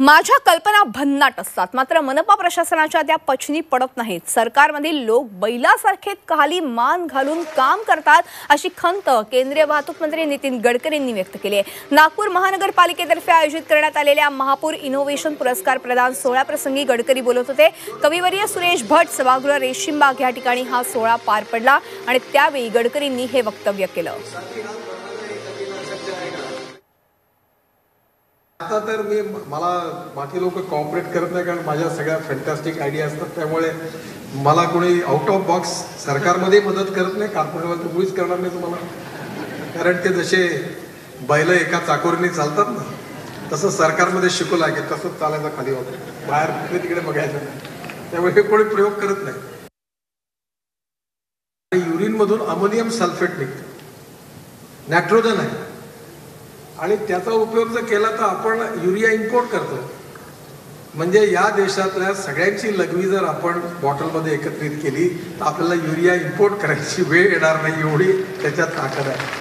माझ्या कल्पना भन्नाट असतात. मात्र मनपा प्रशासनाच्या त्या पचनी पडत नाहीत. सरकारमधील लोक बैलासारखे खाली मान घालून काम करतात अशी खंत केंद्रीय वाहतूक मंत्री नितीन गडकरींनी व्यक्त केली आहे. नागपूर महानगरपालिकेतर्फे आयोजित करण्यात आलेल्या महापूर इनोव्हेशन पुरस्कार प्रदान सोहळ्याप्रसंगी गडकरी बोलत होते. कविवर्य सुरेश भट सभागृह रेशीमबाग या ठिकाणी हा सोहळा पार पडला आणि त्यावेळी गडकरींनी हे वक्तव्य केलं. आता तर मी मला बाकी लोक कॉपरेट करत नाही कारण माझ्या सगळ्या फॅन्टॅस्टिक आयडिया असतात. त्यामुळे मला कोणी आउट ऑफ बॉक्स सरकारमध्ये मदत करत नाही कॉर्पोरेटवर तर करणार नाही तुम्हाला. कारण ते जसे बैल एका चाकोरीने चालतात ना तसं सरकारमध्ये शिकू लागेल तसंच चालायचं खाली होतं बाहेर कुठे तिकडे बघायचं नाही. त्यामुळे हे कोणी प्रयोग करत नाही. युरिनमधून अमोनियम सल्फेट निघतं. नायट्रोजन आहे. आणि त्याचा उपयोग जर केला तर आपण युरिया इम्पोर्ट करतो. म्हणजे या देशातल्या सगळ्यांची लघवी जर आपण बॉटलमध्ये एकत्रित केली तर आपल्याला युरिया इम्पोर्ट करायची वेळ येणार नाही एवढी त्याच्यात ताकद आहे.